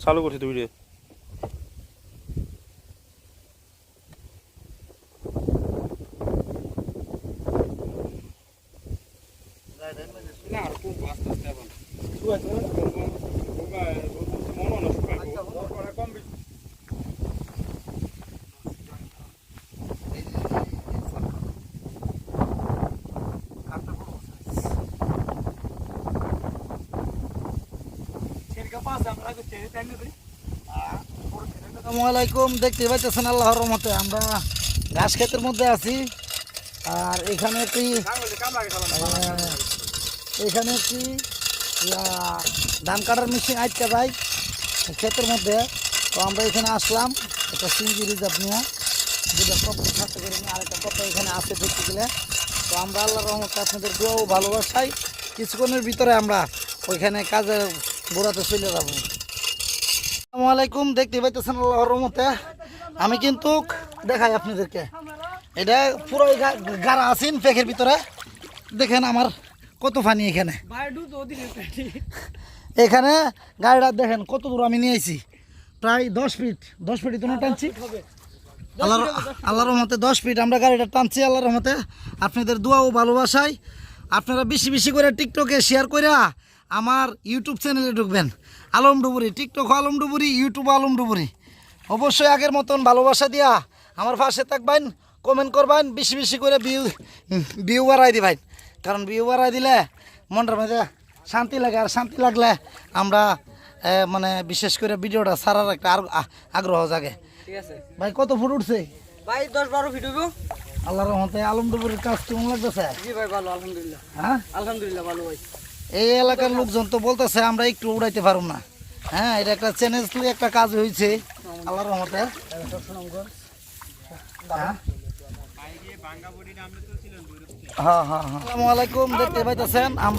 চালু করছি তো ভিডিও আসসালামু আলাইকুম দেখতে পাইতেছেন আল্লাহর রহমতে। আমরা ঘাস ক্ষেতের মধ্যে আছি। আর এখানে একটি আহ, এখানে একটি ধান কাটার মেশিন আটকে ভাই ক্ষেতের মধ্যে। তো আমরা এখানে আসলাম একটা সিঙ্গি রিজার্ভ নিয়ে। যেটা কত সাথে করে নিয়ে আরেকটা কত এখানে আছে দেখতে গেলে। তো আমরা আল্লাহর রহমতে আপনাদের দোয়া ও ভালোবাসাই কিছুক্ষণের ভিতরে আমরা ওইখানে কাজে গোড়াতে চলে যাব। আলাইকুম, দেখতে পাইতেছেন রহমতে। আমি কিন্তু দেখাই আপনাদেরকে। এটা পুরো গাড়া আছেন পেকের ভিতরে। দেখেন আমার কত পানি এখানে। এখানে গাড়িটা দেখেন কত দূর আমি নিয়ে প্রায় দশ ফিট দশ ফিট তো টানছি। আল্লাহর আল্লাহর রহমতে দশ ফিট আমরা গাড়িটা টানছি আল্লাহর রহমতে। আপনাদের দোয়া ও ভালোবাসায়। আপনারা বেশি বেশি করে টিকটকে শেয়ার করে আমার ইউটিউব চ্যানেলে ঢুকবেন। Alam Duburi TikTok Alam Duburi YouTube Alam Duburi. অবশ্যই আগের মতন ভালোবাসা দিয়া আমার পাশে থাকবেন কমেন্ট করবেন বেশি বেশি করে ভিউ ভিউ বাড়াই দিবেন। কারণ ভিউ বাড়াই দিলে মনটার মধ্যে শান্তি লাগে আর শান্তি লাগলে আমরা মানে বিশেষ করে ভিডিওটা সারার একটা আগ্রহ জাগে। ঠিক আছে। ভাই কত ফুট উঠছে? ভাই দশ বারো ফিট হইব আল্লাহর রহমতে আলম ডুবুরির কাজ কেমন লাগতেছে? জি ভাই ভালো আলহামদুলিল্লাহ। হ্যাঁ? আলহামদুলিল্লাহ ভালো ভাই। এই এলাকার লোকজন তো বলতেছে, আমরা একটু উড়াইতে পারুম না। হ্যাঁ এটা একটা চ্যালেঞ্জ একটা কাজ হয়েছে। আল্লাহর রহমতে। হ্যাঁ? হ্যাঁ হ্যাঁ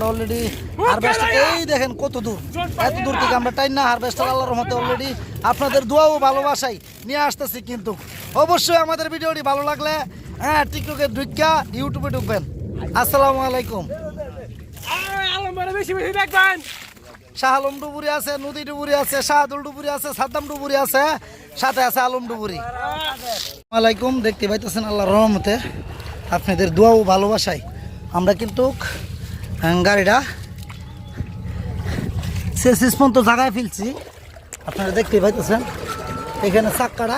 অলরেডি হারভেস্টার এই দেখেন কত দূর, এত দূর থেকে আমরা না হারভেস্টার আল্লাহর রহমতে অলরেডি আপনাদের দোয়া ও ভালোবাসাই নিয়ে আসতেছি কিন্তু। অবশ্যই আমাদের ভিডিওটি ভালো লাগলে হ্যাঁ টিকটকে ঢুকা ইউটিউবে ঢুকবেন। আসসালামু আলাইকুম। বেশি আলম ডুবুরি আছে, নদী ডুবুরি আছে, শাহাদুল ডুবুরি আছে, সাদ্দাম ডুবুরি আছে, সাথে আছে আলম ডুবুরি। আলাইকুম, দেখতে পাইতেছেন আল্লাহর রহমতে। আপনাদের দোয়া ও ভালোবাসায় আমরা কিন্তু গাড়িটা শেষ পর্যন্ত জায়গায় ফেলছি। আপনারা দেখতে পাইতেছেন, এখানে চাক্কাটা।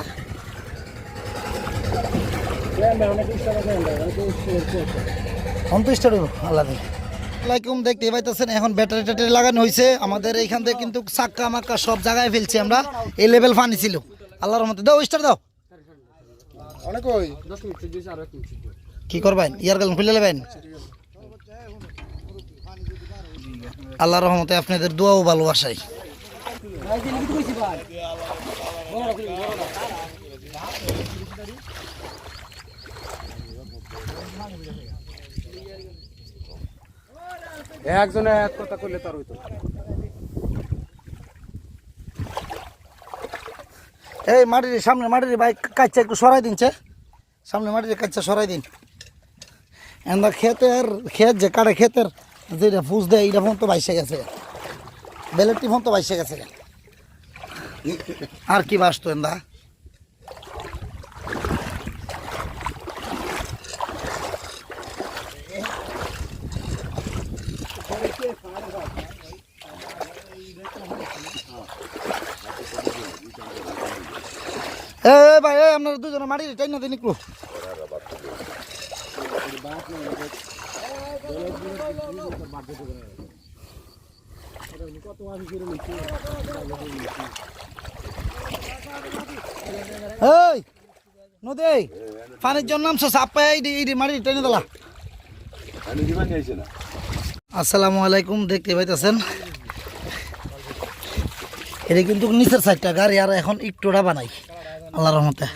সন্তুষ্ট আল্লাহ আসসালামাইকুম দেখতে পাইতেছেন এখন ব্যাটারি ট্যাটারি লাগানো হয়েছে আমাদের এইখান থেকে কিন্তু চাক্কা মাক্কা সব জায়গায় ফেলছি আমরা। এই লেভেল পানি ছিল। আল্লাহর মধ্যে দাও স্টার দাও। কি করবেন? ইয়ার গাল খুলে নেবেন? আল্লাহর রহমতে আপনাদের দোয়াও ও ভালোবাসাই। ভাই দিলে কি কইছি ভাই একজনে এক কথা করলে তার হইতো। এই মাটির সামনে, মাটির ভাই কাচ্চা একটু সরাই দিনছে সামনে মাটির কাচ্চা সরাই দিন। এন্দা ক্ষেতের, ক্ষেত যে কাটে ক্ষেতের, যেটা ফুস দেয়, এইটা ফোন তো বাইসে গেছে। বেলেটটি ফোন তো বাইসে গেছে। আর কি বাসতো এন্দা? এ ভাই নদী, পানির জন্য নামছো এই মাটি টেনে দিলা। আসসালামু আলাইকুম, দেখতে পাইতেছেন? এটা কিন্তু নিচের সাইডটা গাড়ি আর এখন একটুটা বানাই। আল্লাহর রহমতে।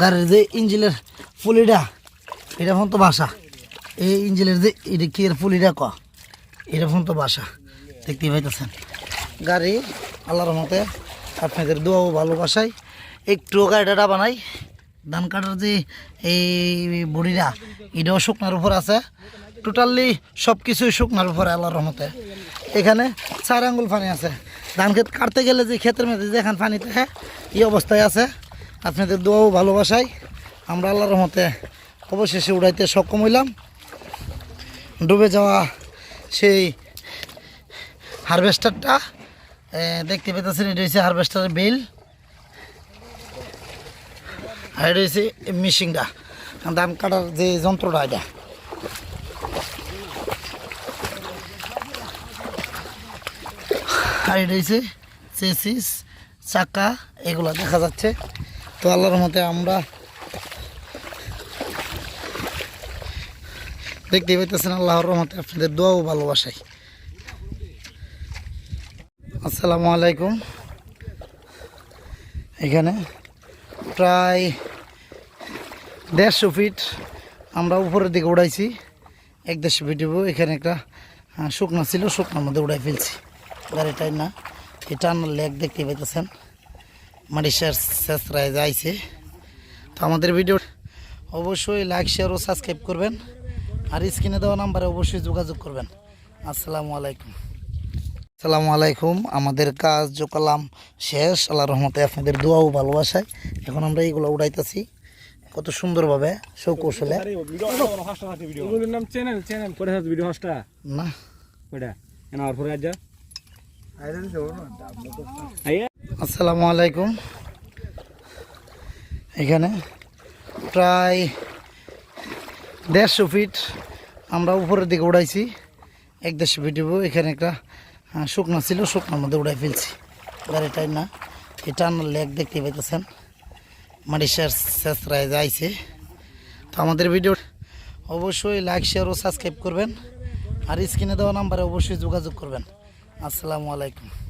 গাড়ির যে ইঞ্জিলের ফুলিটা এটা ফোন তো বাসা। এই ইঞ্জিলের যে এটা কি ফুলিটা ক, এটা ফোন তো বাসা। দেখতে পাইতেছেন। গাড়ি আল্লাহর রহমতে আপনাদের দোয়া ও ভালোবাসায় একটু গাড়িটা বানাই ধান কাটার যে এই বড়িটা, এটাও শুকনার উপর আছে। টোটালি সব কিছুই শুকনার উপরে আল্লাহর রহমতে। এখানে চার আঙ্গুল পানি আছে। ধান ক্ষেত কাটতে গেলে যে ক্ষেতের মধ্যে যেখানে পানি থাকে, এই অবস্থায় আছে। আপনাদের দোয়াও ভালোবাসাই। আমরা আল্লাহর রহমতে অবশেষে উড়াইতে সক্ষম হইলাম। ডুবে যাওয়া সেই হারভেস্টারটা দেখতে পেতেছেন, এটা হচ্ছে হারভেস্টারের বিল। আর এটা হচ্ছে মেশিনটা ধান কাটার যে যন্ত্রটা এটা। আর এটা চেসিস, চাকা, এগুলো দেখা যাচ্ছে। তো আল্লাহর মতে আমরা দেখতে পাইতেছেন আল্লাহর রহমতে আপনাদের দোয়াও ভালোবাসাই আসসালামু আলাইকুম। এখানে প্রায় দেড়শো ফিট আমরা উপরের দিকে উড়াইছি, এক দেড়শো ফিট। এখানে একটা শুকনো ছিল, শুকনোর মধ্যে উড়াই ফেলছি। গাড়িটাই না এই টানার লেক দেখতে পাইতেছেন। মাটি শেষ শেষ রায় যাইছে। তো আমাদের ভিডিও অবশ্যই লাইক শেয়ার ও সাবস্ক্রাইব করবেন। আর স্ক্রিনে দেওয়া নাম্বারে অবশ্যই যোগাযোগ করবেন। আসসালামু আলাইকুম। আসসালামু আলাইকুম। আমাদের কাজ জোকালাম শেষ। আল্লাহ রহমতে আপনাদের দোয়াও ভালোবাসায়। এখন আমরা এইগুলো উড়াইতেছি। কত সুন্দরভাবে সৌকৌশলে। এগুলোর নাম চ্যানেল চ্যানেল না। ওটা এনা আর পরে আজ আইয়া আসসালামু আলাইকুম। এখানে প্রায় দেড়শো ফিট আমরা উপরের দিকে উড়াইছি, এক দেড়শো ফিট। এখানে একটা শুকনো ছিল, শুকনোর মধ্যে উড়াই ফেলছি। গাড়িটাই না। এই টানার লেক দেখতে পাইতেছেন। মাটি শেষ রায় যাইছে তো আমাদের ভিডিও অবশ্যই লাইক, শেয়ার ও সাবস্ক্রাইব করবেন। আর স্ক্রিনে দেওয়া নাম্বারে অবশ্যই যোগাযোগ করবেন। আসসালামু আলাইকুম।